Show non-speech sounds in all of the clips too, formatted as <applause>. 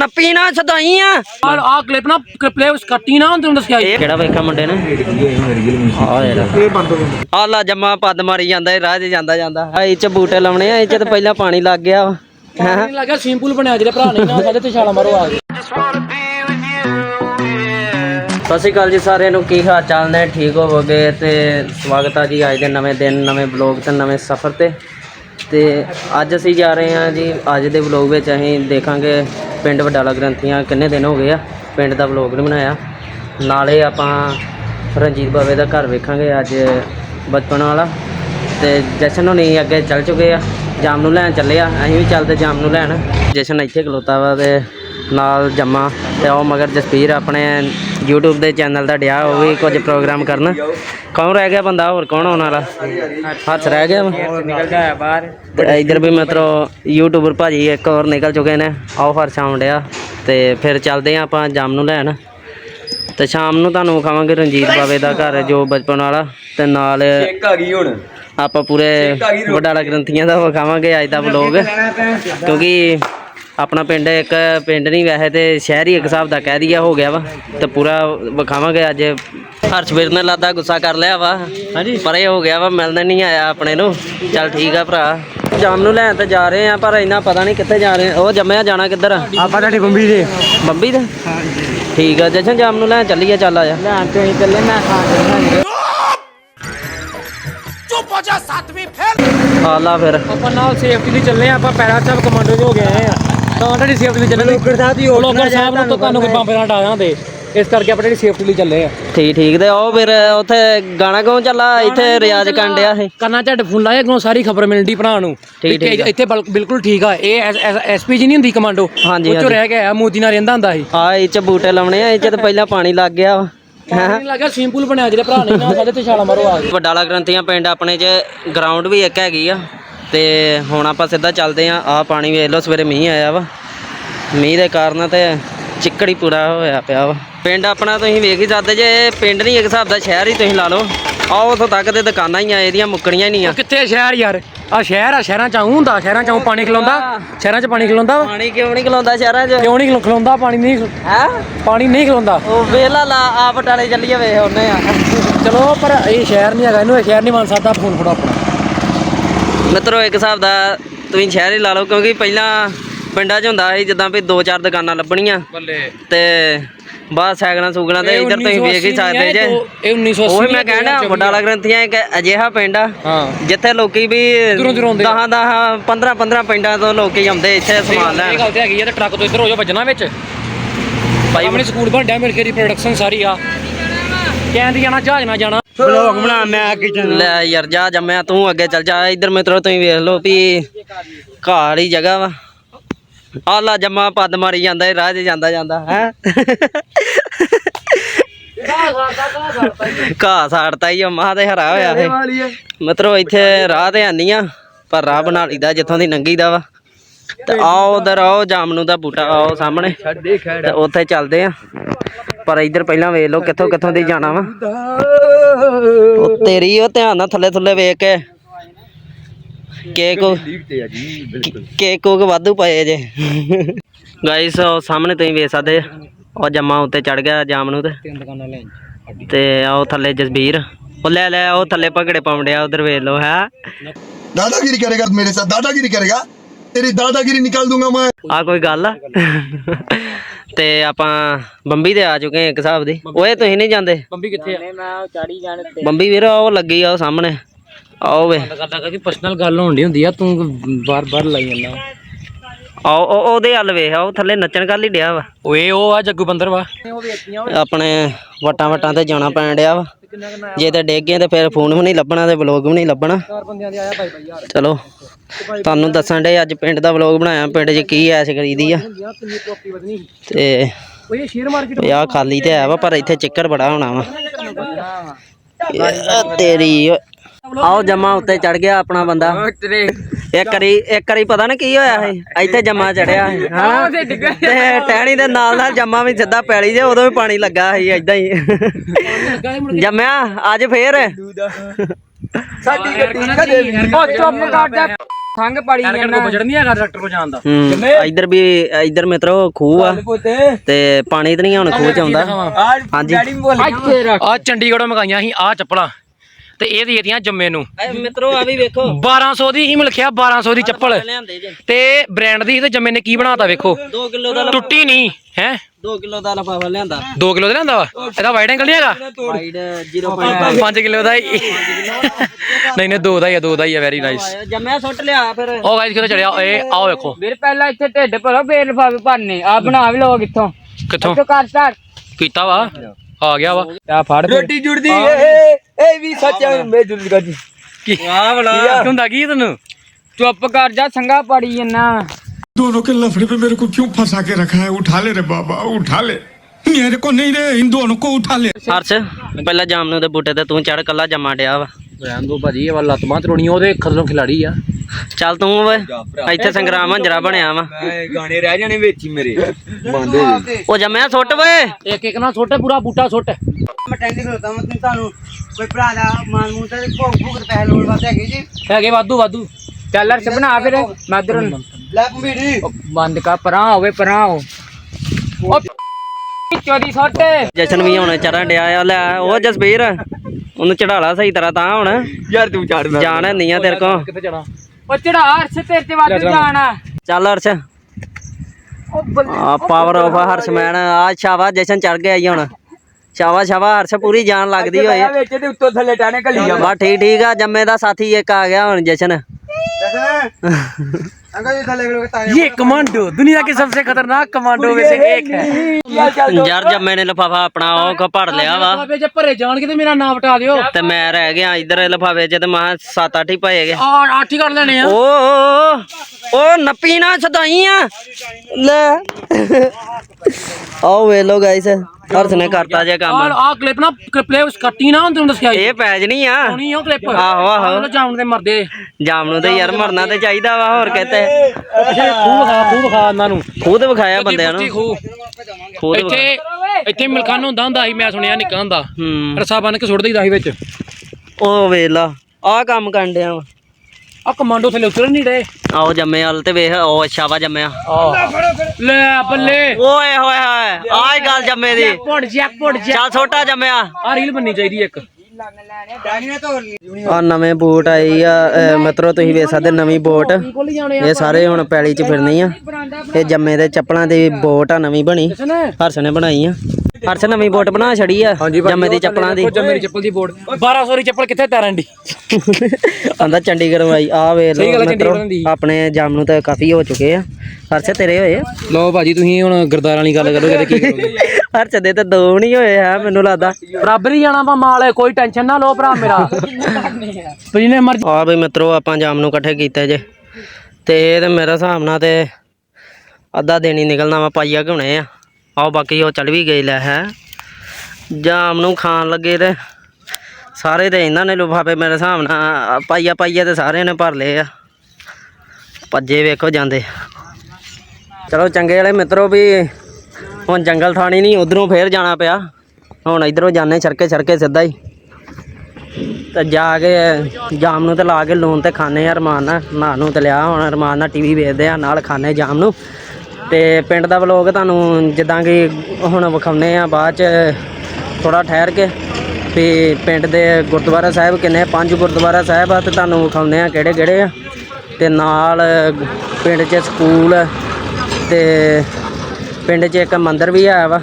ਨੱਪੀ ਨਾ ਸਦਾਈ ਆ। ਆ ਆ ਕਲਿੱਪ ਨਾ ਕਲਿੱਪ ਉਸ ਕੱਟੀ ਨਾ ਤੈਨੂੰ ਦੱਸਿਆ ਇਹ ਕਿਹੜਾ ਵੇਖਾ ਮੁੰਡੇ ਨੇ? ਆ ਯਾਰ। ਆ ਲਾ ਜੰਮਾ ਪੱਦ ਮਾਰੀ ਜਾਂਦਾ ਇਹ ਰਾਹ 'ਚ ਜਾਂਦਾ ਜਾਂਦਾ। ਆ ਇਹ ਚ ਬੂਟੇ ਲਾਉਣੇ ਆ ਇਹ ਚ ਤਾਂ ਪਹਿਲਾਂ ਪਾਣੀ ਲੱਗ ਗਿਆ। ਵਾ ਹੈਂ? ਨਹੀਂ ਲੱਗਿਆ ਸਿੰਪਲ ਬਣਿਆ ਜਿਹੜੇ ਭਰਾ ਨਹੀਂ ਨਾ ਸਾਡੇ ਤੇ ਛਾਲਾ ਮਾਰੋ ਆ ਕੇ। ਸਤਿ ਸ਼੍ਰੀ ਅਕਾਲ ਜੀ ਸਾਰਿਆਂ ਨੂੰ ਕੀ ਹਾਲ ਚਾਲ ਨੇ? ਠੀਕ ਹੋਵੋਗੇ? ਤੇ ਸਵਾਗਤ ਆ ਜੀ ਅੱਜ ਦੇ ਨਵੇਂ ਦਿਨ ਨਵੇਂ ਬਲੌਗ ਤੇ ਨਵੇਂ ਸਫ਼ਰ ਤੇ। ਤੇ ਅੱਜ ਅਸੀਂ ਜਾ ਰਹੇ ਹਾਂ ਜੀ ਅੱਜ ਦੇ ਬਲੌਗ ਵਿੱਚ ਅਸੀਂ ਦੇਖਾਂਗੇ ਪਿੰਡ ਵਡਾਲਾ ਗ੍ਰੰਥੀਆਂ ਕਿੰਨੇ ਦਿਨ ਹੋ ਗਏ ਆ ਪਿੰਡ ਦਾ ਬਲੌਗ ਨਹੀਂ ਬਣਾਇਆ। ਨਾਲੇ ਆਪਾਂ ਰਣਜੀਤ ਬਾਵੇ ਦਾ ਘਰ ਵੇਖਾਂਗੇ ਅੱਜ ਬਚਪਨ ਵਾਲਾ। ਤੇ ਜਸ਼ਨ ਹੁਣੀ ਅੱਗੇ ਚੱਲ ਚੁੱਕੇ ਆ, ਜਾਮ ਨੂੰ ਲੈਣ ਚੱਲੇ ਆ, ਅਸੀਂ ਵੀ ਚੱਲਦੇ ਜਾਮ ਨੂੰ ਲੈਣ। ਜਸ਼ਨ ਇੱਥੇ ਖਲੋਤਾ ਵਾ ਤੇ ਨਾਲ ਜੰਮਾ ਤੇ ਉਹ ਮਗਰ ਜਸਪੀਰ ਆਪਣੇ YouTube ਦੇ ਚੈਨਲ ਦਾ ਡਿਆ ਉਹ ਵੀ ਕੁਝ ਪ੍ਰੋਗਰਾਮ ਕਰਨ। ਕੌਣ ਰਹਿ ਗਿਆ ਬੰਦਾ ਹੋਰ ਕੌਣ ਆਉਣ ਵਾਲਾ? ਹੱਥ ਰਹਿ ਗਿਆ ਨਿਕਲ ਗਿਆ ਬਾਹਰ। ਤੇ ਇਧਰ ਵੀ ਮਤਰੋ ਯੂਟਿਊਬਰ ਭਾਜੀ ਇੱਕ ਹੋਰ ਨਿਕਲ ਚੁੱਕੇ ਨੇ। ਆਓ ਫਰ ਸ਼ਾਮ ਡਿਆ। ਤੇ ਫਿਰ ਚੱਲਦੇ ਆ ਆਪਾਂ ਜਾਮ ਨੂੰ ਲੈਣ। ਤੇ ਸ਼ਾਮ ਨੂੰ ਤੁਹਾਨੂੰ ਵਿਖਾਵਾਂਗੇ ਰਣਜੀਤ ਬਾਵੇ ਦਾ ਘਰ ਜੋ ਬਚਪਨ ਵਾਲਾ। ਤੇ ਨਾਲ ਇੱਕ ਆ ਗਈ ਹੁਣ। ਆਪਾਂ ਪੂਰੇ ਵਡਾਲਾ ਗ੍ਰੰਥੀਆਂ ਦਾ ਵਿਖਾਵਾਂਗੇ ਅੱਜ ਦਾ ਵਲੋਗ ਕਿਉਂਕਿ ਆਪਣਾ ਪਿੰਡ ਇੱਕ ਪਿੰਡ ਨਹੀਂ ਵੈਸੇ ਤੇ ਸ਼ਹਿਰ ਹੀ ਇੱਕ ਹਿਸਾਬ ਦਾ ਕਹਿ ਦਈਆ ਹੋ ਗਿਆ ਵਾ। ਤੇ ਪੂਰਾ ਵਿਖਾਵਾਂਗੇ ਅੱਜ। ਹਰਸ਼ਵੀਰ ਨੇ ਲਾਦਾ ਗੁੱਸਾ ਕਰ ਲਿਆ ਵਾ। ਹਾਂਜੀ। ਪਰ ਇਹ ਹੋ ਗਿਆ ਵਾ ਮਿਲਣ ਨਹੀਂ ਆਇਆ ਆਪਣੇ ਨੂੰ। ਚੱਲ ਠੀਕ ਆ ਭਰਾ। ਜਾਮ ਨੂੰ ਲੈਣ ਤੇ ਜਾ ਰਹੇ ਆ ਪਰ ਇੰਨਾ ਪਤਾ ਨਹੀਂ ਕਿੱਥੇ ਜਾ ਰਹੇ ਆ। ਉਹ ਜੰਮਿਆ ਜਾਣਾ ਕਿੱਧਰ ਆ? ਆਪਾਂ ਤੁਹਾਡੀ ਬੰਬੀ ਦੇ। ਬੰਬੀ ਤੇ ਠੀਕ ਆ ਜਸ਼ਨ ਜਾਮ ਨੂੰ ਲੈਣ ਚੱਲੀਏ ਚੱਲ ਆ ਜਾ। ਲੈਣ ਤੇ ਅਸੀਂ ਚੱਲੇ ਮੈਂ ਖਾਣ ਆ ਲਾ ਫਿਰ। ਆਪਾਂ ਨਾਲ ਸੇਫਟੀ ਲਈ ਚੱਲੇ ਆ ਆਪਾਂ ਪੈਰਾ ਸਾਹਿਬ ਕਮਾਂਡੋ ਚ ਹੋ ਗਏ ਆ। ਤਾਂ ਤੁਹਾਡੀ ਸੇਫਟੀ ਲਈ ਚੱਲੇ ਲੋਕਰ ਸਾਹਿਬ ਦੀ ਲੋਕਰ ਸਾਹਿਬ ਨੂੰ ਤਾਂ ਤੁਹਾਨੂੰ ਕੋਈ ਬੰਬ ਨਾਲ ਡਾ ਜਾਂਦੇ ਇਸ ਕਰਕੇ ਆਪਾਂ ਜਿਹੜੀ ਸੇਫਟੀ ਲਈ ਚੱਲੇ ਆ। ਠੀਕ ਠੀਕ ਤੇ ਉਹ ਫਿਰ ਉੱਥੇ ਗਾਣਾ ਕਿਉਂ ਚੱਲਾ? ਇੱਥੇ ਰਿਆਜ਼ ਕਰਨ ਡਿਆ ਇਹ। ਕੰਨਾਂ 'ਚ ਹੈਡਫੋਨ ਲਾਏ ਅੱਗੋਂ ਸਾਰੀ ਖਬਰ ਮਿਲਦੀ ਭਰਾ ਨੂੰ। ਠੀਕ, ਵੀ ਠੀਕ ਆ। ਇੱਥੇ ਬਲ- ਬਿਲਕੁਲ ਠੀਕ ਆ। ਇਹ ਐਸਪੀਜੀ ਨਹੀਂ ਹੁੰਦੀ ਕਮਾਂਡੋ? ਹਾਂਜੀ, ਉਹ ਚੋਂ ਹਾਂਜੀ। ਰਹਿ ਗਿਆ ਮੋਦੀ ਨਾਲ ਰਹਿੰਦਾ ਹੁੰਦਾ ਸੀ ਆ ਇਹ ਚ ਬੂਟੇ ਲਾਉਣੇ ਆ ਇਹ ਚ ਤਾਂ <laughs> ਪਹਿਲਾਂ ਪਾਣੀ ਲੱਗ ਗਿਆ ਵਾ। ਨਹੀਂ ਲੱਗਾ ਸਿੰਪਲ ਬਣਿਆ ਜਿਹੜੇ ਭਰਾ ਨਹੀਂ ਨਾ ਸਾਡੇ ਤੇ ਛਾਲਾ ਮਾਰੋ ਆ ਕੇ। ਵਡਾਲਾ ਗ੍ਰੰਥੀਆਂ ਪਿੰਡ ਆਪਣੇ ਚ ਗਰਾਊਂਡ ਵੀ ਇੱਕ ਹੈਗੀ ਆ। ਤੇ ਹੁਣ ਆਪਾਂ ਸਿੱਧਾ ਚੱਲਦੇ ਆ ਆ ਪਾਣੀ ਵੇਖ ਲਓ ਸਵੇਰੇ ਮੀਂਹ ਆਇਆ ਵਾ। ਮੀਂਹ ਦੇ ਕਾਰਨ ਤੇ ਚਿੱਕੜੀ ਪੂਰਾ ਹੋਇਆ ਪਿਆ ਵਾ। ਪਿੰਡ ਆਪਣਾ ਤੁਸੀਂ ਵੇਖ ਹੀ ਸਕਦੇ ਜੇ ਪਿੰਡ ਨਹੀਂ ਇੱਕ ਹਿਸਾਬ ਦਾ ਸ਼ਹਿਰ ਹੀ ਤੁਸੀਂ ਲਾ ਲਓ। ਆ ਉਥੋਂ ਤੱਕ ਤੇ ਦੁਕਾਨਾਂ ਹੀ ਆ ਇਹਦੀਆਂ ਮੁੱਕਣੀਆਂ ਹੀ ਨਹੀਂ ਆ। ਕਿੱਥੇ ਸ਼ਹਿਰ ਯਾਰ? ਆ ਸ਼ਹਿਰ ਆ ਸ਼ਹਿਰਾਂ ਚ ਆਉਂ ਹੁੰਦਾ ਸ਼ਹਿਰਾਂ ਚ ਆਊਂ ਪਾਣੀ ਖਿਲਾਉਂਦਾ ਸ਼ਹਿਰਾਂ ਚ ਪਾਣੀ ਖਿਲਾਉਂਦਾ ਵਾ? ਪਾਣੀ ਕਿਉਂ ਨਹੀਂ ਖਲੋਂਦਾ ਸ਼ਹਿਰਾਂ 'ਚ? ਕਿਉਂ ਨਹੀਂ ਖਿਲਾਉਂਦਾ ਪਾਣੀ ਨਹੀਂ ਹੈ? ਪਾਣੀ ਨਹੀਂ ਖਿਲਾਉਂਦਾ ਉਹ ਵੇਲਾ ਲਾ ਆ ਬਟਾਲੇ ਚੱਲੀਏ ਵੇਖ ਉਹਨੇ ਆ। ਚਲੋ ਪਰ ਇਹ ਸ਼ਹਿਰ ਨਹੀਂ ਹੈਗਾ ਇਹਨੂੰ ਇਹ ਸ਼ਹਿਰ ਨਹੀਂ ਮੰਨ ਸਕਦਾ ਫੋਨ ਫੜੋ ਆਪਣਾ। ਮਿੱਤਰੋ ਇੱਕ ਹਿਸਾਬ ਦਾ ਤੁਸੀਂ ਸ਼ਹਿਰ ਹੀ ਲਾ ਲਓ ਕਿਉਂਕਿ ਪਹਿਲਾਂ ਪਿੰਡਾਂ 'ਚ ਹੁੰਦਾ ਸੀ ਜਿੱਦਾਂ ਵੀ ਦੋ ਚਾਰ ਦੁਕਾਨਾਂ ਲੱਭਣੀਆਂ। ਬੱਲੇ। ਤੇ ਬਾਹਰ ਸਾਈਕਲਾਂ ਸੂਗਲਾਂ ਤੇ ਇੱਧਰ ਤੁਸੀਂ ਵੇਖ ਹੀ ਸਕਦੇ ਜੇ। ਇਹ 1980 ਉਹੀ ਮੈਂ ਕਹਿਣਾ ਵਡਾਲਾ ਗ੍ਰੰਥੀਆਂ ਇੱਕ ਅਜਿਹਾ ਪਿੰਡ ਆ ਹਾਂ। ਜਿੱਥੇ ਲੋਕੀ ਵੀ। 10 10 15 15 ਪਿੰਡਾਂ ਤੋਂ ਲੋਕੀ ਆਉਂਦੇ ਇੱਥੇ ਸਮਾਨ ਇਹ ਲੈਣ ਗੱਲ ਤੇ ਹੈਗੀ ਆ ਤੇ ਟਰੱਕ ਤੋਂ ਇੱਧਰ ਹੋ ਜਾ ਵੱਜਣਾ ਵਿੱਚ। ਭਾਈ ਆਪਣੇ ਸਕੂਲ ਬਣ ਮਿਲ ਕੇ ਰਿਪਰੋਡਕਸ਼ਨ ਸਾਰੀ ਆ। ਕਹਿੰਦੀ ਜਾਣਾ ਜਹਾਜ਼ ਨਾ ਜਾਣਾ। ਬਲੌਗ ਬਣਾ ਮੈਂ ਆ ਕੇ ਲੈ ਯਾਰ ਜਾ ਜੰਮਿਆ ਤੂੰ ਅੱਗੇ ਚੱਲ ਜਾ। ਇੱਧਰ ਮਿੱਤਰੋ ਤੁਸੀਂ ਵੇਖ ਲਓ ਵੀ ਘਾਹ ਵਾਲੀ ਜਗ੍ਹਾ ਵਾ। ਆ ਲਾ ਜੰਮਾ ਪੱਦ ਮਾਰੀ ਜਾਂਦਾ ਇਹ ਰਾਹ 'ਚ ਜਾਂਦਾ ਜਾਂਦਾ ਹੈ? ਘਾਹ ਸਾੜਤਾ ਹੀ ਮਾਹ ਤੇ ਹਰਾ ਹੋਇਆ ਇਹ। ਮਿੱਤਰੋ ਇੱਥੇ ਰਾਹ ਤੇ ਆਨੀ ਆ ਪਰ ਰਾਹ ਬਣਾ ਲਈਦਾ ਜਿੱਥੋਂ ਦੀ ਨੰਗੀ ਦਾ ਵਾ। ਤੇ ਆਓ ਉਧਰ ਆਓ ਜਾਮਨੂ ਦਾ ਬੂਟਾ ਆਓ ਸਾਹਮਣੇ। ਤੇ ਉੱਥੇ ਚੱਲਦੇ ਆ। ਪਰ ਇਧਰ ਪਹਿਲਾਂ ਵੇਖ ਲਓ ਕਿੱਥੋਂ ਕਿੱਥੋਂ ਦੀ ਜਾਣਾ ਵਾ। ਉਹ ਤੇਰੀ ਉਹ ਧਿਆਨ ਨਾਲ ਥੱਲੇ ਥੱਲੇ ਵੇਖ ਕੇ। ਕੇਕ ਕੇਕ ਕੋਕ ਵਾਧੂ ਪਏ ਜੇ। ਗਾਇਸ ਉਹ ਸਾਹਮਣੇ ਤੁਸੀਂ ਵੇਖ ਸਕਦੇ ਉਹ ਜੰਮਾ ਉੱਤੇ ਚੜ ਗਿਆ ਜਾਮ ਨੂੰ ਤੇ। ਤੇ ਉਹ ਥੱਲੇ ਜਸਬੀਰ। ਉਹ ਲੈ ਲੈ ਉਹ ਥੱਲੇ ਭਗੜੇ ਪਾਉਣ ਡਿਆ ਉਧਰ ਵੇਖ ਲਓ ਹੈ। ਦਾਦਾਗਿਰੀ ਕਰੇਗਾ ਮੇਰੇ ਸਾਥ ਦਾਦਾਗਿਰੀ ਕਰੇਗਾ। ਤੇਰੀ ਦਾਦਾਗਿਰੀ ਨਿਕਾਲ ਦੂੰਗਾ ਮੈਂ। ਆ ਕੋਈ ਗੱਲ ਆ? ਤੇ ਆਪਾਂ ਬੰਬੀ ਤੇ ਆ ਚੁੱਕੇ ਆ ਇੱਕ ਹਿਸਾਬ ਦੀ। ਓਏ ਤੁਸੀਂ ਨਹੀਂ ਜਾਂਦੇ? ਬੰਬੀ ਕਿੱਥੇ ਆ? ਮੈਂ ਚਾੜੀ ਜਾਣ ਤੇ। ਬੰਬੀ ਵੀਰ ਉਹ ਲੱਗੀ ਆ ਉਹ ਸਾਹਮਣੇ। ਆਓ ਵੇ। ਕਰਦਾ ਕਿ ਪਰਸਨਲ ਗੱਲ ਹੋਣੀ ਹੁੰਦੀ ਆ ਤੂੰ ਬਾਰ ਬਾਰ ਲਾਈ ਜਾਂਦਾ। ਆਓ ਉਹ ਉਹਦੇ ਹੱਲ ਵੇਖ ਉਹ ਥੱਲੇ ਨੱਚਣ ਕੱਲ ਹੀ ਡਿਆ ਵਾ। ਓਏ ਉਹ ਆ ਜੱਗੂ ਬੰਦਰ ਵਾ। ਆਪਣੇ ਵਟਾਂ ਵਟਾਂ ਤੇ ਜਾਣਾ ਪੈਣ ਡਿਆ ਵਾ। ਜੇ ਤੇ ਡਿੱਗ ਗਏ ਤੇ ਫਿਰ ਫੋਨ ਵੀ ਨਹੀਂ ਲੱਭਣਾ ਤੇ ਵਲੌਗ ਵੀ ਨਹੀਂ ਲੱਭਣਾ। ਚਲੋ ਤੁਹਾਨੂੰ ਦੱਸਣ ਡੇ ਅੱਜ ਪਿੰਡ ਦਾ ਵਲੌਗ ਬਣਾਇਆ ਪਿੰਡ 'ਚ ਕੀ ਐਸ਼ ਕਰੀਦੀ ਆ। ਤੇ ਓਏ ਆ ਖਾਲੀ ਤੇ ਹੈ ਵਾ ਪਰ ਇੱਥੇ ਚਿੱਕੜ ਬੜਾ ਹੋਣਾ ਵਾ। ਇਹ ਤੇਰੀ ਆਓ ਜਮਾ ਉੱਤੇ ਚੜ ਗਿਆ ਆਪਣਾ ਬੰਦਾ। ਇੱਕ ਵਾਰੀ ਇੱਕ ਵਾਰੀ ਪਤਾ ਨਾ ਕੀ ਹੋਇਆ ਸੀ। ਇੱਥੇ ਜਮਾ ਚੜਿਆ ਸੀ। ਹਾਂ। ਤੇ ਟਹਿਣੀ ਦੇ ਨਾਲ ਨਾਲ ਜਮਾ ਵੀ ਸਿੱਧਾ ਪੈਲੀ ਜੇ ਉਦੋਂ ਵੀ ਪਾਣੀ ਲੱਗਾ ਸੀ ਏਦਾਂ ਹੀ। ਜੰਮਿਆ ਅੱਜ ਫੇਰ। ਸਾਡੀ ਗੱਡੀ ਕਦੇ ਉਹ ਚੁੱਪ ਕਰ ਜਾ ਸੰਗ ਪੜੀ ਜਾਂਦਾ। ਕੋ ਬਜਟ ਨਹੀਂ ਹੈਗਾ ਡਾਕਟਰ ਕੋ ਜਾਣ ਦਾ। ਇੱਧਰ ਵੀ ਇੱਧਰ ਮਿੱਤਰੋ ਖੂਹ ਆ। ਤੇ ਪਾਣੀ ਤਾਂ ਨਹੀਂ ਹੁਣ ਖੂਹ ਚ ਆਉਂਦਾ। ਹਾਂਜੀ। ਆ ਚੰਡੀਗੜ੍ਹੋਂ ਮੰਗਾਈਆਂ ਸੀ ਆ ਚੱਪਲਾਂ। ਤੇ ਇਹ ਦੇ ਦਿੱਤੀਆਂ ਜੰਮੇ ਨੂੰ। ਮਿੱਤਰੋ ਆ ਵੀ ਵੇਖੋ। 1200 ਦੀ ਹੀ ਮਿਲਖਿਆ 1200 ਦੀ ਚੱਪਲ। ਲਿਆਂਦੇ ਜੇ। ਤੇ ਬ੍ਰਾਂਡ ਦੀ ਤੇ ਜੰਮੇ ਨੇ ਕੀ ਬਣਾਤਾ ਵੇਖੋ। 2 ਕਿਲੋ ਦਾ ਟੁੱਟੀ ਨਹੀਂ ਹੈ? 2 ਕਿਲੋ ਦਾ ਲਫਾਫਾ ਲਿਆਂਦਾ। 2 ਕਿਲੋ ਦਾ ਲਿਆਂਦਾ ਵਾ? ਇਹਦਾ ਵਾਈਡ ਐਂਗਲ ਨਹੀਂ ਹੈਗਾ? ਵਾਈਡ 0.5 5 ਕਿਲੋ ਦਾ ਹੀ। ਨਹੀਂ ਨਹੀਂ ਦੋ ਦਾ ਹੀ ਆ ਦੋ ਦਾ ਹੀ ਆ ਵੈਰੀ ਨਾਈਸ ਜੰਮਿਆ ਸੁੱਟ ਲਿਆ ਫਿਰ। ਉਹ ਗਾਇਸ ਕਿਤੇ ਚੜਿਆ? ਇਹ ਆਓ ਵੇਖੋ। ਵੀਰ ਪਹਿਲਾਂ ਇੱਥੇ ਢਿੱਡ ਭਰੋ ਫੇਰ ਲਿਫਾਫੇ ਭਰਨੇ ਆ ਬਣਾ ਵੀ ਲਓ ਕਿੱਥੋਂ? ਕਿੱਥੋਂ? ਕਰ ਸਟਾਰਟ। ਕੀਤਾ ਵਾ। ਆ ਗਿਆ ਵਾ ਆ ਫੜ ਫਿਰ। ਰੋਟੀ ਜੁੜਦੀ ਏ ਇਹ ਵੀ ਸੱਚ ਹੈ ਮੈਂ ਜੁੜ ਗਈ ਕੀ ਹੁੰਦਾ ਕੀ ਤੈਨੂੰ ਚੁੱਪ ਕਰ ਜਾ ਸੰਗਾ ਪੜੀ ਜੰਨਾ दोनों के लफड़े पे मेरे को क्यों फंसा के रखा है उठा ले रे बाबा उठा ले मेरे को नहीं रे इन दोनों को उठा ले ਹਰਸ਼ ਪਹਿਲਾਂ ਜਾਮਨੂ ਦੇ ਬੂਟੇ ਤੇ ਤੂੰ ਚੜ ਕੱਲਾ ਜੰਮਾ ਡਿਆ ਵਾ ਰਹਿਣ ਦੋ ਭਾਜੀ ਇਹ ਵਾਲਾ ਲੱਤ ਰੋਣੀ ਉਹਦੇ ਖਤਰੋਂ ਖਿਲਾੜੀ ਆ ਚੱਲ ਤੂੰ ਓਏ ਇੱਥੇ ਸੰਗਰਾਮ ਹੰਜਰਾ ਬਣਿਆ ਵਾ। ਮੈਂ ਗਾਣੇ ਰਹਿ ਜਾਣੇ ਵਿੱਚ ਹੀ ਮੇਰੇ। ਬੰਦੇ ਉਹ ਜੰਮਿਆ ਸੁੱਟ ਓਏ। ਇੱਕ ਇੱਕ ਨਾਲ ਸੁੱਟ ਪੂਰਾ ਬੂਟਾ ਸੁੱਟ। ਮੈਂ ਟੈਂਡੀ ਖਲੋਤਾ ਮੈਂ ਤੁਹਾਨੂੰ ਕੋਈ ਭਰਾ ਦਾ ਮਾਨ ਮੂਨ ਤੇ ਭੋਗ ਭੋਗ ਪੈਸੇ ਲੋੜ ਵਾਸਤੇ ਹੈਗੇ ਜੀ। ਹੈਗੇ ਵਾਧੂ ਵਾਧੂ। ਚੱਲ ਅਰਸ਼ ਬਣਾ ਫਿਰ। ਮੈਂ ਉਧਰ ਲੈ ਭੰਬੀੜੀ ਬੰਦ ਕਰ ਪਰਾਂ ਹੋਵੇ ਪਰਾਂ ਹੋ। ਉਹ ਚੋਦੀ ਸੁੱਟ। ਜਸ਼ਨ ਵੀ ਹੁਣ ਚੜਨ ਡਿਆ ਆ ਲੈ ਉਹ ਜਸਬੀਰ। ਉਹਨੂੰ ਚੜਾਲਾ ਸਹੀ ਤਰ੍ਹਾਂ ਤਾਂ ਹੁਣ। ਯਾਰ ਤੂੰ ਮੈਂ ਜਾਣ ਨਹੀਂ ਆ ਤੇਰੇ ਕੋ ਕਿੱਥੇ ਜਾਣਾ ਉਹ ਚੜਾ ਅਰਸ਼ ਤੇਰੇ ਤੇ ਵੱਧ ਜਾਣਾ। ਚੱਲ ਹਰਸ਼ ਆ ਪਾਵਰ ਆਫ ਹਰਸ਼ਮੈਨ ਆ ਸ਼ਾਵਾ ਜਸ਼ਨ ਚੜ ਗਿਆ ਈ ਹੁਣ। ਸ਼ਾਵਾ ਸ਼ਾਵਾ ਹਰਸ਼ ਪੂਰੀ ਜਾਨ ਲੱਗਦੀ ਹੋਏ। ਵਿੱਚ ਤੇ ਉੱਤੋਂ ਥੱਲੇ ਟਾਣੇ ਕਲੀ ਬਾ ਠੀਕ ਠੀਕ ਆ ਜੰਮੇ ਦਾ ਸਾਥੀ ਇੱਕ ਆ ਗਿਆ ਹੁਣ ਜਸ਼ਨ। ਜੀ ਤਾਏ ये कमांडो दुनिया के सबसे खतरनाक कमांडो में से एक है यार जब मैंने लिफाफा अपना ओख पढ़ लिया वा जब भरे जान के तो मेरा नाम बता दियो ते मैं रह गया इधर लिफाफे च ते मैं सात आठ ही पाए गए और आठ ही कर लेने हैं ओ ओ नपी ना सदाई ले आओ वे लो गाइस ਹਰਸ਼ ਨੇ ਕਰਤਾ ਜੇ ਆ ਕੰਮ ਆ ਕਲਿੱਪ ਨਾ ਕਲਿੱਪ ਕੱਟੀ ਨਾ ਹੁੰਦੀ ਦੱਸਿਆ ਇਹ ਪੈਜ ਨਹੀਂ ਆ। ਹੋਣੀ ਉਹ ਕਲਿੱਪ ਆਹੋ, ਆਹੋ। ਜਾਣ ਦੇ ਮਰਦੇ। ਜਾਮ ਨੂੰ ਤੇ ਯਾਰ ਮਰਨਾ ਤੇ ਚਾਹੀਦਾ ਵਾ ਹੋਰ ਕਿਤੇ ਪਿੱਛੇ ਖੂਹ ਖਾ ਖੂਹ ਖਾ ਉਹਨਾਂ ਨੂੰ। ਖੁਦ ਵਿਖਾਇਆ ਬੰਦਿਆਂ ਨੂੰ। ਖੂਹ। ਖੁਦ ਵਿਖਾ- ਇੱਥੇ ਇੱਥੇ ਮਿਲਖਾਨ ਹੁੰਦਾ ਹੁੰਦਾ ਸੀ ਮੈਂ ਸੁਣਿਆ ਨਿੱਕਾ ਹੁੰਦਾ। ਹੂੰ। ਰਸਾ ਬੰਨ ਕੇ ਸੁੱਟ ਦਈਦਾ ਸੀ ਵਿੱਚ। ਉਹ ਵੇਲਾ ਆ ਕੰਮ ਕਰਨ ਡਿਆ ਵਾ। ਆ ਕਮਾਂਡੋ ਥੱਲੇ ਉਤਰ ਨਹੀਂ ਰਹੇ ਆਓ ਜੰਮੇ ਵਾਲ ਤੇ ਵੇਖ ਉਹ ਸ਼ਾਵਾ ਜੰਮਿਆ। ਲੈ ਬੱਲੇ। ਓਏ ਹੋਏ ਹੋਏ ਆਹ ਹੀ ਗੱਲ ਜੰਮੇ ਦੀ। ਪੁੱਟ ਜੈਕ ਪੁੱਟ ਜੈਕ ਚੱਲ ਛੋਟਾ ਜੰਮਿਆ। ਆ ਰੀਲ ਬੰਨੀ ਚਾਹੀਦੀ ਇੱਕ। ਆ ਨਵੇਂ ਬੂਟ ਆਈ ਆ ਅ, ਮਿੱਤਰੋ ਤੁਸੀਂ ਵੇਖ ਸਕਦੇ ਨਵੀਂ ਬੋਟ ਇਹ ਸਾਰੇ ਹੁਣ ਪੈਲੀ 'ਚ ਫਿਰਨੀ ਆ। ਇਹ ਜੰਮੇ ਦੇ ਚੱਪਲਾਂ ਦੀ ਬੋਟ ਆ ਨਵੀਂ ਬਣੀ। ਹਰਸ਼ ਨੇ ਬਣਾਈ ਆ। ਹਰਸ਼ ਨਵੀਂ ਬੋਟ ਬਣਾ ਛੜੀ ਆ ਜੰਮੇ ਦੀ ਚੱਪਲਾਂ ਦੀ। ਜੰਮੇ ਦੀ ਚੱਪਲ ਦੀ ਬੋਰਡ 1200 ਦੀ ਚੱਪਲ ਕਿੱਥੇ ਤੈਰਨ ਦੀ? ਆਂਦਾ ਚੰਡੀਗੜ੍ਹ ਆਈ ਆ ਵੇ ਲੋ। ਆਪਣੇ ਜਾਮ ਨੂੰ ਤਾਂ ਕਾਫੀ ਹੋ ਚੁੱਕੇ ਆ। ਹਰਸ਼ ਤੇਰੇ ਹੋਏ? ਲਓ ਭਾਜੀ ਤੁਸੀਂ ਹੁਣ ਗਰਦਾਰਾਂ ਵਾਲੀ ਗੱਲ ਕਰੋਗੇ ਤੇ ਕੀ ਕਰੋਗੇ? ਹਰਸ਼ ਦੇ ਤਾਂ ਦੋ ਨਹੀਂ ਹੋਏ ਆ ਮੈਨੂੰ ਲੱਗਦਾ। ਬਰਾਬਰ ਹੀ ਜਾਣਾ ਵਾ ਮਾਲ ਕੋਈ ਟੈਨਸ਼ਨ ਨਾ ਲਓ ਭਰਾ ਮੇਰਾ। ਜਿਹਨੇ ਮਰਜ਼ੀ ਆ ਵੀ ਮਿੱਤਰੋ ਆਪਾਂ ਜਾਮ ਨੂੰ ਇਕੱਠੇ ਕੀਤੇ ਜੇ। ਤੇ ਇਹ ਤੇ ਮੇਰੇ ਹਿਸਾਬ ਨਾਲ ਤੇ ਅੱਧਾ ਦਿਨ ਹੀ ਨਿਕਲਣਾ ਵਾ ਪਾਈਆ ਘੁਣੇ ਆ? ਆਓ ਬਾਕੀ ਉਹ ਚੱਲ ਵੀ ਗਏ ਲੈ ਹੈ। ਜਾਮ ਨੂੰ ਖਾਣ ਲੱਗੇ ਤੇ ਸਾਰੇ ਤੇ ਇਹਨਾਂ ਨੇ ਲਿਫਾਫੇ ਮੇਰੇ ਹਿਸਾਬ ਨਾਲ ਪਾਈਆ ਪਾਈਆ ਤੇ ਸਾਰਿਆਂ ਨੇ ਭਰ ਲਏ ਆ। ਭੱਜੇ ਵੇਖੋ ਜਾਂਦੇ। ਚਲੋ ਚੰਗੇ ਵਾਲੇ ਮਿੱਤਰੋ ਵੀ ਹੁਣ ਜੰਗਲ ਥਾਣੀ ਨਹੀਂ, ਉਧਰੋਂ ਫੇਰ ਜਾਣਾ ਪਿਆ। ਹੁਣ ਇਧਰੋਂ ਜਾਣੇ ਛਰਕੇ ਛਰਕੇ ਸਿੱਧਾ ਹੀ। ਤੇ ਜਾ ਕੇ ਜਾਮ ਨੂੰ ਤੇ ਲਾ ਕੇ ਲੂਣ ਤੇ ਖਾਣੇ ਆ ਰਮਾਨ ਨਾਲ ਨਾ ਨੂੰ ਤੇ ਲਿਆ, ਹੁਣ ਰਮਾਨ ਨਾਲ ਟੀਵੀ ਵੇਖਦੇ ਆ, ਨਾਲ ਖਾਣੇ ਜਾਮ ਨੂੰ। ਤੇ ਪਿੰਡ ਦਾ ਵਲੋਗ ਤੁਹਾਨੂੰ ਜਿੱਦਾਂ ਕਿ ਹੁਣ ਵਿਖਾਉਨੇ ਆ ਬਾਅਦ ਚ ਥੋੜਾ ਠਹਿਰ ਕੇ ਵੀ ਪਿੰਡ ਦੇ ਗੁਰਦੁਆਰਾ ਸਾਹਿਬ ਕਿੰਨੇ ਪੰਜ ਗੁਰਦੁਆਰਾ ਸਾਹਿਬ ਆ ਤੇ ਤੁਹਾਨੂੰ ਵਿਖਾਉਨੇ ਆ ਕਿਹੜੇ ਕਿਹੜੇ ਆ। ਤੇ ਨਾਲ ਪਿੰਡ 'ਚ ਸਕੂਲ ਤੇ ਪਿੰਡ 'ਚ ਇੱਕ ਮੰਦਿਰ ਵੀ ਆਇਆ ਵਾ,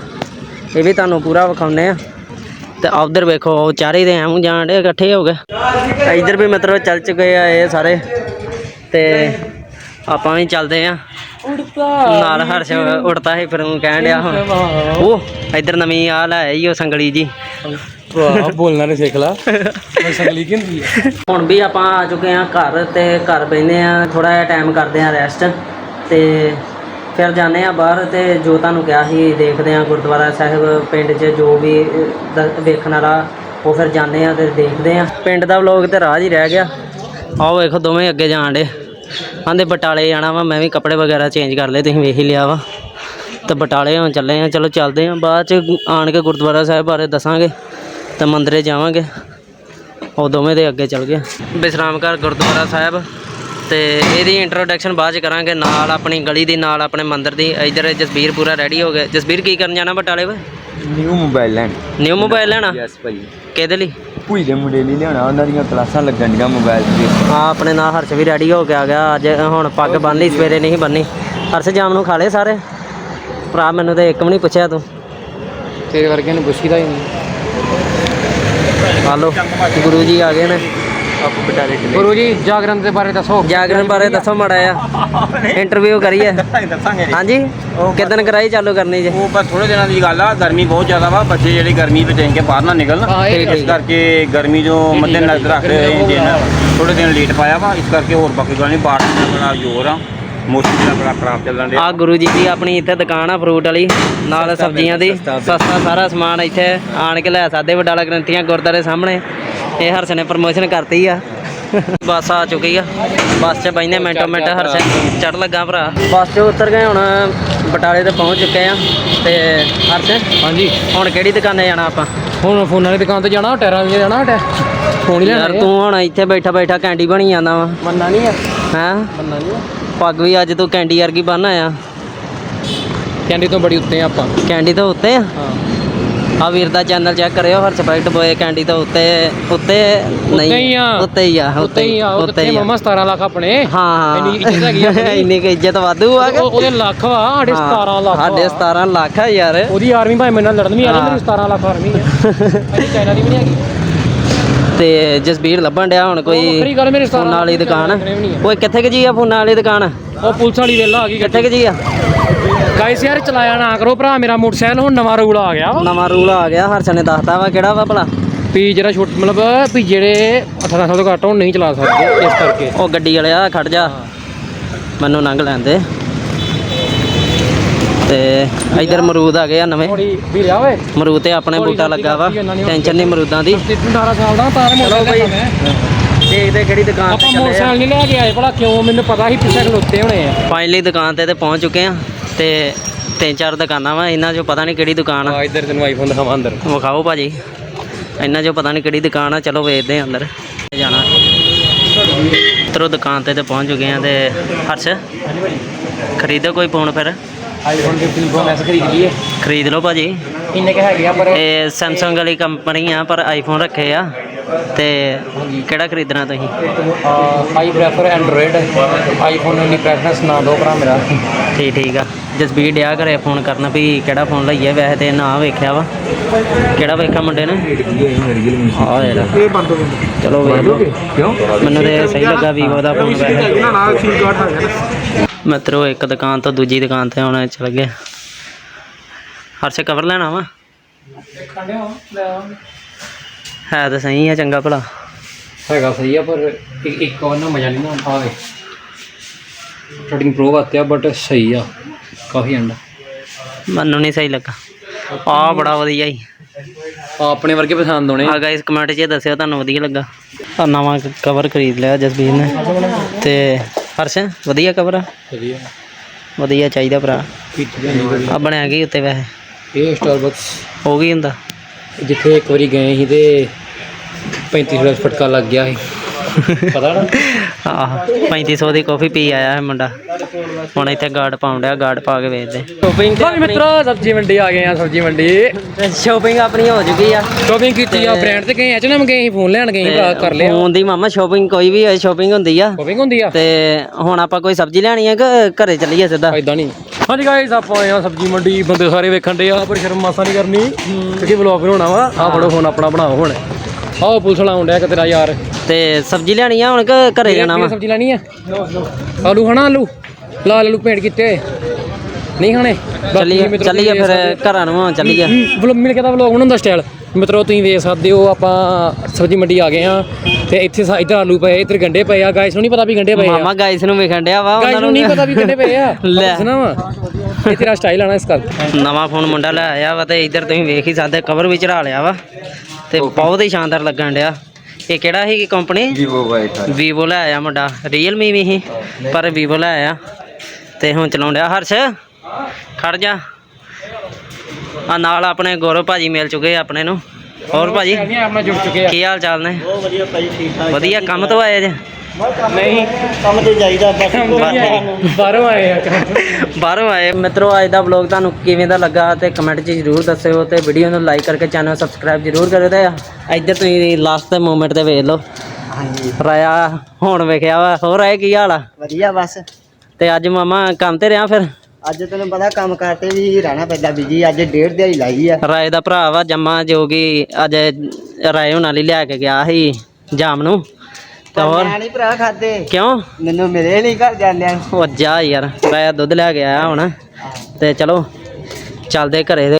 ਇਹ ਵੀ ਤੁਹਾਨੂੰ ਪੂਰਾ ਵਿਖਾਉਨੇ ਆ। ਤੇ ਉਧਰ ਵੇਖੋ ਚਾਰੇ ਦੇ ਐਂ ਜਾਣ ਡੇ ਇਕੱਠੇ ਹੋ ਗਏ। ਇਧਰ ਵੀ ਮਤਲਬ ਚੱਲ ਚੁੱਕੇ ਆ ਇਹ ਸਾਰੇ। ਤੇ ਆਪਾਂ ਵੀ ਚੱਲਦੇ ਆ। ਨਾਲ ਹਰਸ਼ ਉੜਤਾ ਸੀ ਫਿਰ ਉਹ ਕਹਿਣ ਡਿਆ ਹੁਣ ਉਹ ਇਧਰ ਨਵੀਂ ਆ ਲੈ ਆਈ ਉਹ ਸੰਗਲੀ ਜੀ। ਵਾਹ ਬੋਲਣਾ ਨੇ ਸਿੱਖ ਲਾ। ਸੰਗਲੀ ਕੀ ਹੁੰਦੀ ਹੈ ਹੁਣ ਵੀ ਆਪਾਂ ਆ ਚੁੱਕੇ ਆ ਘਰ ਤੇ ਘਰ ਬੈਨੇ ਆ ਥੋੜਾ ਜਿਹਾ ਟਾਈਮ ਕਰਦੇ ਆ ਰੈਸਟ ਤੇ ਫਿਰ ਜਾਂਦੇ ਆ ਬਾਹਰ ਤੇ ਜੋ ਤੁਹਾਨੂੰ ਕਿਹਾ ਸੀ ਦੇਖਦੇ ਆ ਗੁਰਦੁਆਰਾ ਸਾਹਿਬ ਪਿੰਡ 'ਚ ਜੋ ਵੀ ਅ, ਦ- ਵੇਖਣ ਵਾਲਾ ਉਹ ਫਿਰ ਜਾਂਦੇ ਆ ਤੇ ਦੇਖਦੇ ਆ। ਪਿੰਡ ਦਾ ਵਲੋਗ ਤੇ ਰਾਹ 'ਚ ਹੀ ਰਹਿ ਗਿਆ। ਆਓ ਵੇਖੋ ਦੋਵੇਂ ਅੱਗੇ ਜਾਣ ਡੇ ਆਂਦੇ ਬਟਾਲੇ ਜਾਣਾ ਵਾ ਮੈਂ ਵੀ ਕੱਪੜੇ ਵਗੈਰਾ ਚੇਂਜ ਕਰ ਲਏ ਤੁਸੀਂ ਵੇਖ ਹੀ ਲਿਆ ਵਾ। ਤੇ ਬਟਾਲੇ ਹੁਣ ਚੱਲੇ ਆ ਚਲੋ ਚੱਲਦੇ ਆ ਬਾਅਦ 'ਚ ਆਣ ਕੇ ਗੁਰਦੁਆਰਾ ਸਾਹਿਬ ਬਾਰੇ ਦੱਸਾਂਗੇ ਤੇ ਮੰਦਰੇ ਜਾਵਾਂਗੇ। ਉਹ ਦੋਵੇਂ ਦੇ ਅੱਗੇ ਚੱਲ ਗਏ। ਵਿਸ਼ਰਾਮ ਘਰ ਗੁਰਦੁਆਰਾ ਸਾਹਿਬ ਤੇ ਇਹਦੀ ਇੰਟਰੋਡਕਸ਼ਨ ਬਾਅਦ ਚ ਕਰਾਂਗੇ ਨਾਲ ਆਪਣੀ ਗਲੀ ਦੀ ਨਾਲ ਆਪਣੇ ਮੰਦਿਰ ਦੀ। ਇਧਰ ਜਸਬੀਰ ਪੂਰਾ ਰੈਡੀ ਹੋ ਗਿਆ। ਜਸਬੀਰ ਕੀ ਕਰਨ ਜਾਣਾ ਬਟਾਲੇ ਵੇ? ਨਿਊ ਮੋਬਾਈਲ ਲੈਣ। ਨਿਊ ਮੋਬਾਈਲ ਲੈਣਾ? ਯੈਸ ਭਾਈ। ਕਿਹਦੇ ਲਈ? ਭੂਈ ਦੇ ਮੁੰਡੇ ਲਈ ਲਿਆਉਣਾ ਉਹਨਾਂ ਦੀਆਂ ਕਲਾਸਾਂ ਲੱਗਣ ਦੀਆਂ ਮੋਬਾਈਲ ਤੇ। ਆ ਆਪਣੇ ਨਾਲ ਹਰਸ਼ ਵੀ ਰੈਡੀ ਹੋ ਕੇ ਆ ਗਿਆ। ਅੱਜ ਹੁਣ ਪੱਗ ਬੰਨ ਲਈ ਸਵੇਰੇ ਨਹੀਂ ਬੰਨੀ ਹਰਸ਼ ਜਾਮ ਨੂੰ ਖਾ ਲਏ ਸਾਰੇ? ਭਰਾ ਮੈਨੂੰ ਤੇ ਇੱਕ ਵੀ ਨਹੀਂ ਪੁੱਛਿਆ ਤੂੰ। ਤੇਰੇ ਵਰਗੇ ਨੂੰ ਪੁੱਛੀਦਾ ਹੀ ਨਹੀਂ। ਹਾਲੋ ਗੁਰੂ ਜੀ ਆ ਗਏ ਨੇ। ਬਟਾਲੇ ਗੁਰੂ ਜੀ ਜਾਗਰਣ ਦੇ ਬਾਰੇ ਦੱਸੋ। ਜਾਗਰਣ ਬਾਰੇ ਦੱਸੋ ਮੜਾ ਆ ਇੰਟਰਵਿਊ ਕਰੀਏ। <laughs> ਦੱਸਾਂਗੇ ਹਾਂਜੀ? ਕਿਦਨ ਕਰਾਈ ਚਾਲੂ ਕਰਨੀ ਜੇ? ਉਹ ਬਸ ਥੋੜੇ ਦਿਨਾਂ ਦੀ ਗੱਲ ਆ ਗਰਮੀ ਬਹੁਤ ਜ਼ਿਆਦਾ ਵਾ ਬੱਚੇ ਜਿਹੜੇ ਗਰਮੀ ਵਿੱਚ ਕੇ ਬਾਹਰ ਨਾ ਨਿਕਲਣ। ਇਸ ਕਰਕੇ ਗਰਮੀ ਜੋ ਮੱਦੇ ਨਜ਼ਰ ਰੱਖ ਰਹੇ ਦਿਨ ਥੋੜੇ ਦਿਨ ਲੇਟ ਪਾਇਆ ਵਾ ਇਸ ਕਰਕੇ ਹੋਰ ਬਾਕੀ ਗੱਲ ਨਹੀਂ ਬਾਰਿਸ਼ ਦਾ ਬੜਾ ਜ਼ੋਰ ਆ। ਮੌਸਮ ਦਾ ਬੜਾ ਖਰਾਬ ਚੱਲਣ ਡਿਆ। ਆ ਗੁਰੂ ਜੀ ਦੀ ਆਪਣੀ ਇੱਥੇ ਦੁਕਾਨ ਆ ਫਰੂਟ ਵਾਲੀ ਨਾਲ ਸਬਜ਼ੀਆਂ ਦੀ। ਸਸਤਾ ਸਾਰਾ ਸਮਾਨ ਇੱਥੇ ਆਣ ਕੇ ਲੈ ਸਕਦੇ ਵਡਾਲਾ ਗ੍ਰੰਥੀਆਂ ਗੁਰਦਾਰੇ ਸਾਹਮਣੇ। ਇਹ ਹਰਸ਼ ਨੇ ਪ੍ਰਮੋਸ਼ਨ ਕਰਤੀ ਆ। ਬੱਸ ਆ ਚੁੱਕੀ ਆ। ਬੱਸ 'ਚ ਬੈਠਨੇ ਮਿੰਟੋ ਮਿੰਟ ਹਰਸ਼ ਚੜ ਲੱਗਾ ਭਰਾ। ਬੱਸ 'ਚ ਉਤਰ ਗਏ ਹੁਣ ਬਟਾਲੇ ਤੇ ਪਹੁੰਚ ਚੁੱਕੇ ਆ। ਤੇ ਹਰਸ਼ ਹਾਂਜੀ। ਹੁਣ ਕਿਹੜੀ ਦੁਕਾਨੇ ਜਾਣਾ ਆਪਾਂ? ਹੁਣ ਫੋਨਾਂ ਦੀ ਦੁਕਾਨ ਤੇ ਜਾਣਾ ਟਾਇਰਾਂ ਦੀ ਜਾਣਾ ਟੈ ਫੋਨ ਹੀ ਯਾਰ ਲੈਣਾ ਤੂੰ ਹੁਣ ਇੱਥੇ ਬੈਠਾ ਬੈਠਾ ਕੈਂਡੀ ਬਣੀ ਜਾਂਦਾ ਵਾ। ਮੰਨਣਾ ਨਹੀਂ ਆ। ਹੈਂ? ਮੰਨਣਾ ਨਹੀਂ ਪੱਗ ਵੀ ਅੱਜ ਤੂੰ ਕੈਂਡੀ ਵਰਗੀ ਬੰਨ ਆਇਆ। ਕੈਂਡੀ ਤੋਂ ਬੜੀ ਉੱਤੇ ਆ ਆਪਾਂ। ਕੈਂਡੀ ਤੋਂ ਉੱਤੇ ਆ? ਹਾਂ। ਆ ਵੀਰ ਦਾ ਚੈਨਲ ਚੈੱਕ ਕਰਿਓ ਹਰਸ਼ ਪ੍ਰਾਈਟ ਬੋਏ ਕੈਂਡੀ ਤੋਂ ਉੱਤੇ ਉੱਤੇ ਨਹੀਂ। ਉੱਤੇ ਹੀ ਆ। ਉੱਤੇ ਹੀ ਆ ਉੱਤੇ ਹੀ ਮਾਮਾ 17 ਲੱਖ ਆਪਣੇ? ਹਾਂ ਇੰਨੀ ਇੱਜ਼ਤ ਹੈਗੀ ਆ। <laughs> ਇੰਨੀ ਕੁ ਇੱਜ਼ਤ ਵਾਧੂ ਆ ਉਹਦੇ ਲੱਖ ਵਾ ਸਾਡੇ 17 ਲੱਖ ਸਾਡੇ ਵਾ। 17 ਲੱਖ ਆ ਯਾਰ। ਉਹਦੀ ਆਰਮੀ ਭਾਵੇਂ ਮੇਰੇ ਨਾਲ ਲੜਨ ਵੀ ਆ ਜਾਏ ਮੇਰੀ 17 ਲੱਖ ਆਰਮੀ ਹੈ ਅਜੀ ਚਾਈਨਾ ਦੀ ਵੀ ਨਹੀਂ ਹੈਗੀ। ਤੇ ਜਸਬੀਰ ਲੱਭਣ ਡਿਆ ਹੁਣ ਕੋਈ ਵੱਖਰੀ ਗੱਲ ਮੇਰੇ 17 ਫੋਨਾਂ ਵਾਲੀ ਦੁਕਾਨ। ਓਏ ਕਿੱਥੇ ਕੁ ਜੀ ਆ ਫੋਨਾਂ ਵਾਲੀ ਦੁਕਾਨ? ਉਹ ਪੁਲਿਸ ਵਾਲੀ ਵੇਲਾ ਆ ਗਈ ਕਿੱਥੇ ਕੁ ਜੀ ਆ? ਗਾਇਸ ਯਾਰ ਚਲਾਇਆ ਨਾ ਕਰੋ ਭਰਾ ਮੇਰਾ ਮੋਟਰਸਾਈਕਲ ਹੁਣ ਨਵਾਂ ਰੂਲ ਆ ਗਿਆ। ਨਵਾਂ ਰੂਲ ਆ ਗਿਆ ਹਰਸ਼ ਨੇ ਦੱਸਤਾ ਵਾ ਕਿਹੜਾ ਵਾ ਭਲਾ। ਵੀ ਜਿਹੜਾ ਛੋਟ ਮਤਲਬ ਵੀ ਜਿਹੜੇ 18 ਸਾਲ ਤੋਂ ਘੱਟ ਹੋਣ ਨਹੀਂ ਚਲਾ ਸਕਦੇ ਇਸ ਕਰਕੇ। ਉਹ ਗੱਡੀ ਵਾਲਿਆ ਖੜ ਜਾ। ਮੈਨੂੰ ਲੰਘ ਲੈਣ ਦੇ। ਤੇ ਇਧਰ ਅਮਰੂਦ ਆ ਗਏ ਆ ਨਵੇਂ। ਥੋੜੀ ਵੀ ਰਿਹਾ ਓਏ। ਅਮਰੂਦ ਤੇ ਆਪਣੇ ਬੂਟਾ ਲੱਗਾ ਵਾ। ਟੈਨਸ਼ਨ ਨਹੀਂ ਅਮਰੂਦਾਂ ਦੀ। 18 ਸਾਲ ਦਾ ਤਾਂ ਮੋਟਰਸਾਈਕਲ ਮੈਂ। ਦੇਖਦੇ ਕਿਹੜੀ ਦੁਕਾਨ ਆਪਾਂ ਮੋਟਰਸਾਈਕਲ ਨਹੀਂ ਲੈ ਕੇ ਆਏ ਭਲਾ ਕਿਉਂ? ਮੈਨੂੰ ਪਤਾ ਸੀ ਪਿੱਛੇ ਖਲੋਤੇ ਹੋਣੇ ਆ। ਫਾਈਨਲੀ ਦੁਕਾਨ ਤੇ ਤੇ ਪਹੁੰਚ ਚੁੱਕੇ ਆ ਤੇ ਤਿੰਨ ਚਾਰ ਦੁਕਾਨਾਂ ਵਾ ਇਹਨਾਂ ਚੋਂ ਪਤਾ ਨਹੀਂ ਕਿਹੜੀ ਦੁਕਾਨ ਆ। ਆ ਇੱਧਰ ਤੈਨੂੰ ਆਈਫੋਨ ਦਿਖਾਵਾਂ ਅੰਦਰ। ਵਿਖਾਓ ਭਾਜੀ। ਇਹਨਾਂ ਚੋਂ ਪਤਾ ਨਹੀਂ ਕਿਹੜੀ ਦੁਕਾਨ ਆ ਚਲੋ ਵੇਖਦੇ ਆ ਅੰਦਰ। ਜਾਣਾ। ਤਰੋ ਦੁਕਾਨ ਤੇ ਤੇ ਪਹੁੰਚ ਚੁੱਕੇ ਆ ਤੇ ਹਰਸ਼ ਖਰੀਦੋ ਕੋਈ ਫੋਨ ਫਿਰ। ਆਈਫੋਨ 15 ਪ੍ਰੋ ਮੈਕਸ ਖਰੀਦ ਲਈਏ। ਖਰੀਦ ਲਓ ਭਾਜੀ। ਕਿੰਨੇ ਕ ਹੈਗੇ ਆ ਪਰ? ਇਹ ਸੈਮਸੰਗ ਵਾਲੀ ਕੰਪਨੀ ਆ ਪਰ ਆਈਫੋਨ ਰੱਖੇ ਆ। ਤੇ ਕਿਹੜਾ ਖਰੀਦਣਾ ਤੁਸੀਂ? ਆਈ ਪ੍ਰੈਫਰ ਐਂਡਰੋਇਡ ਆਈਫੋਨ ਦੀ ਪ੍ਰੈਫਰੈਂਸ ਨਾ ਦੋ ਭਰਾ ਮੇਰਾ। ਠੀਕ ਠੀਕ ਆ। ਜਸਬੀਰ ਡਿਆ ਘਰੇ ਫੋਨ ਕਰਨ ਵੀ ਕਿਹੜਾ ਫੋਨ ਲਈਏ? ਵੈਸੇ ਤੇ ਨਾ ਵੇਖਿਆ ਵਾ। ਕਿਹੜਾ ਵੇਖਿਆ ਮੁੰਡੇ ਨੇ? ਆ ਇਹ ਬੰਦ ਚਲੋ ਵੇਖ ਲਓ। ਕਿਉਂ ਮੈਨੂੰ ਤੇ ਸਹੀ ਲੱਗਾ ਵੀਵੋ ਦਾ ਫੋਨ ਵੈਸੇ। ਮਿੱਤਰੋ ਇੱਕ ਦੁਕਾਨ ਤੋਂ ਦੂਜੀ ਦੁਕਾਨ ਤੇ ਹੁਣ ਚਲ ਗਏ ਹਰਸ਼ ਕਵਰ ਲੈਣਾ ਵਾ? ਹੈ ਤਾਂ ਸਹੀ ਆ ਚੰਗਾ ਭਲਾ। ਹੈਗਾ ਸਹੀ ਆ ਪਰ ਇੱਕ ਇੱਕ ਉਹਨਾਂ ਮਜ਼ਾ ਨਹੀਂ ਨਾ ਆਵੇ। 13 ਪ੍ਰੋ ਵਾਤੇ ਆ ਬਟ ਸਹੀ ਆ। ਕਾਫੀ ਅੰਡਾ ਮੈਨੂੰ ਨਹੀਂ ਸਹੀ ਲੱਗਾ। ਆ ਬੜਾ ਵਧੀਆ ਹੀ ਆਪਣੇ ਵਰਗੇ ਪਸੰਦ ਹੋਣੇ ਆ। ਗਾਇਸ ਕਮੈਂਟ 'ਚ ਦੱਸਿਓ ਤੁਹਾਨੂੰ ਵਧੀਆ ਲੱਗਾ। ਆ ਨਵਾਂ ਕਵਰ ਖਰੀਦ ਲਿਆ ਜਸਬੀਰ ਨੇ। ਤੇ ਹਰਸ਼ ਵਧੀਆ ਕਵਰ ਆ? ਵਧੀਆ। ਵਧੀਆ ਚਾਹੀਦਾ ਭਰਾ। ਇਹ ਆ ਬਣਿਆ ਗਈ ਉੱਤੇ ਵੈਸੇ? ਸਟਾਰਬਕਸ ਹੋ ਗਈ ਹੁੰਦਾ? ਜਿੱਥੇ ਇੱਕ ਵਾਰੀ ਗਏ ਸੀ ਤੇ 35 ਦਾ ਫਟਕਾ ਲੱਗ ਗਿਆ ਸੀ। ਪਤਾ ਨਾ? ਆਹ 3500 ਦੀ ਕਾਫੀ ਪੀ ਆਇਆ ਹੈ ਮੁੰਡਾ। ਹੁਣ ਇੱਥੇ ਗਾਰਡ ਪਾਉਣ ਡਿਆ ਗਾਰਡ ਪਾ ਕੇ ਵੇਚਦੇ। ਸ਼ੋਪਿੰਗ ਹਾਂ ਮਿੱਤਰੋ ਸਬਜ਼ੀ ਮੰਡੀ ਆ ਗਏ ਆ ਸਬਜ਼ੀ ਮੰਡੀ। ਸ਼ੋਪਿੰਗ ਆਪਣੀ ਹੋ ਚੁੱਕੀ ਆ। ਸ਼ੋਪਿੰਗ ਕੀਤੀ ਆ ਬ੍ਰਾਂਡ ਤੇ ਗਏ ਐਚ ਨਾ ਗਏ ਸੀ ਫੋਨ ਲੈਣ ਗਏ ਸੀ ਭਰਾ ਕਰ ਲਿਆ। ਫੋਨ ਦੀ ਮਾਮਾ ਸ਼ੋਪਿੰਗ ਕੋਈ ਵੀ ਹੋਏ ਸ਼ੋਪਿੰਗ ਹੁੰਦੀ ਆ। ਸ਼ੋਪਿੰਗ ਹੁੰਦੀ ਆ। ਤੇ ਹੁਣ ਆਪਾਂ ਕੋਈ ਸਬਜ਼ੀ ਲੈਣੀ ਹੈ ਕਿ ਘਰੇ ਚੱਲੀਏ ਸਿੱਧਾ? ਐਦਾਂ ਨਹੀਂ ਹਾਂਜੀ ਗਾਇਸ ਆਪਾਂ ਆਏ ਆ ਸਬਜ਼ੀ ਮੰਡੀ। ਬੰਦੇ ਸਾਰੇ ਵੇਖਣ ਦੇ ਆ ਪਰ ਸ਼ਰਮ ਮਾਸਾ ਨਹੀਂ ਕਰਨੀ। ਕਿਉਂਕਿ ਵਲੌਗ ਬਣਾਉਣਾ ਵਾ ਆ ਫੜੋ ਫੋਨ ਆਪਣਾ ਬਣਾਓ ਹੁਣ। ਆਹ ਪੁਲਿਸ ਵਾਲਾ ਆਉਂਦਾ ਕਿ ਤੇਰਾ ਯਾਰ। ਤੇ ਸਬਜ਼ੀ ਲੈਣੀ ਆ ਹੁਣ ਕਿ ਘਰੇ ਜਾਣਾ ਵਾ। ਸਬਜ਼ੀ ਲੈਣੀ ਆ? ਆਲੂ ਖਾਣਾ ਆਲੂ? ਲਾਲ ਆਲੂ ਪੇਂਟ ਕੀਤੇ। ਨਹੀਂ ਖਾਣੇ? ਚੱਲੀਏ ਚੱਲੀਏ ਫਿਰ ਘਰਾਂ ਨੂੰ ਚੱਲੀਏ। ਸਕਦੇ- ਵਲੌਗ ਮਿਲ ਕੇ ਤਾਂ ਵਲੌਗ ਬਣਾਉਂਦਾ ਸਟਾਈਲ ਮਿੱਤਰੋ ਤੁਸੀਂ ਵੇਖ ਸਕਦੇ ਹੋ ਆਪਾਂ ਸਬਜ਼ੀ ਮੰਡੀ ਆ ਗਏ ਆ ਤੇ ਇੱਥੇ ਸਾ- ਇੱਧਰ ਆਲੂ ਪਏ ਇੱਧਰ ਗੰਡੇ ਪਏ ਆ। ਗਾਇਸ ਨੂੰ ਨਹੀਂ ਪਤਾ ਵੀ ਗੰਡੇ ਪਏ ਆ। ਮਾਮਾ ਗਾਇਸ ਨੂੰ ਵੇਖਣ ਡਿਆ ਵਾ ਗਾਇਸ ਨੂੰ ਨਹੀਂ ਪਤਾ ਵੀ ਗੰਡੇ ਪਏ ਆ। <laughs> ਲੈ। ਦੱਸਣਾ ਵਾ। ਇਹ ਤੇਰਾ ਸਟਾਈਲ ਆਣਾ ਇਸ ਕਰਕੇ ਨਵਾਂ ਫੋਨ ਮੁੰਡਾ ਲੈ ਆਇਆ ਵਾ ਤੇ ਇੱਧਰ ਤੁਸੀਂ ਵੇਖ ਹੀ ਸਕਦੇ ਕਵਰ ਵੀ ਚੜਾ ਲਿਆ ਵਾ ਤੇ ਬਹੁਤ ਹੀ ਸ਼ਾਨਦਾਰ ਲੱਗਣ ਡਿਆ। ਇਹ ਕਿਹੜਾ ਸੀ company Vivo wifi Vivo ਲੈ ਆਇਆ ਮੁੰਡਾ। ਰੀਅਲਮੀ ਵੀ ਸੀ ਪਰ ਵੀਵੋ ਲੈ ਆਇਆ। ਤੇ ਹੁਣ ਚਲਾਉਣ ਡਿਆ ਹਰਸ਼? ਖੜ ਜਾ। ਆ ਨਾਲ ਆਪਣੇ ਗੌਰਵ ਭਾਜੀ ਮਿਲ ਚੁੱਕੇ ਆ ਆਪਣੇ ਨੂੰ। ਹੋਰ ਭਾਜੀ ਨਹੀਂ ਆਪਣਾ ਜੁੜ ਚੁੱਕੇ ਆ। ਕੀ ਹਾਲ ਚਾਲ ਨੇ? ਵਧੀਆ ਕੰਮ ਤੋਂ ਆਏ ਜੇ? ਨਹੀਂ ਕੰਮ ਤੇ ਜਾਈਦਾ ਬਸ ਬਾਹਰੋਂ। ਆਏ ਆ। ਬਾਹਰੋਂ ਆਏ। ਮਿੱਤਰੋ ਅੱਜ ਦਾ ਵਲੌਗ ਤੁਹਾਨੂੰ ਕਿਵੇਂ ਦਾ ਲੱਗਾ ਤੇ ਕਮੈਂਟ 'ਚ ਜਰੂਰ ਦੱਸਿਓ ਤੇ ਵੀਡੀਓ ਨੂੰ ਲਾਈਕ ਕਰਕੇ ਚੈਨਲ ਸਬਸਕ੍ਰਾਈਬ ਜਰੂਰ ਕਰਿਓ ਤੇ ਇੱਧਰ ਤੁਸੀਂ ਲਾਸਟ ਦੇ ਮੂਮੈਂਟ ਤੇ ਵੇਖ ਲਓ। ਹਾਂਜੀ। ਰਾਇਆ ਹੁਣ ਵੇਖਿਆ ਵਾ। ਹੋਰ ਰਾਏ ਕੀ ਹਾਲ ਆ? ਵਧੀਆ ਬਸ। ਤੇ ਅੱਜ ਮਾਮਾ ਕੰਮ ਤੇ ਰਿਹਾ ਫਿਰ? ਅੱਜ ਤੈਨੂੰ ਪਤਾ ਕੰਮ ਕਰਤੇ ਵੀ ਰਹਿਣਾ ਪੈਂਦਾ ਬਿਜ਼ੀ ਅੱਜ ਡੇਢ ਦਿਹਾੜੀ ਲਾਈ ਆ। ਰਾਏ ਦਾ ਭਰਾ ਵਾ ਜੰਮਾ ਜੋ ਕਿ ਅੱਜ ਰਾਏ ਹੁਣਾਂ ਲਈ ਲਿਆ ਕੇ ਗਿਆ ਸੀ ਜਾਮ ਨੂੰ। ਤੇ ਹੋਰ? ਮੈਂ ਨਹੀਂ ਭਰਾ ਖਾਦੇ। ਕਿਉਂ? ਮੈਨੂੰ ਮਿਲੇ ਨਹੀਂ ਘਰ ਜਾਂਦਿਆਂ। ਉਹ ਜਾ ਯਾਰ ਰਾਇਆ ਦੁੱਧ ਲੈ ਕੇ ਆਇਆ ਹੁਣ। ਤੇ ਚਲੋ ਚੱਲਦੇ ਘਰੇ ਦੇ।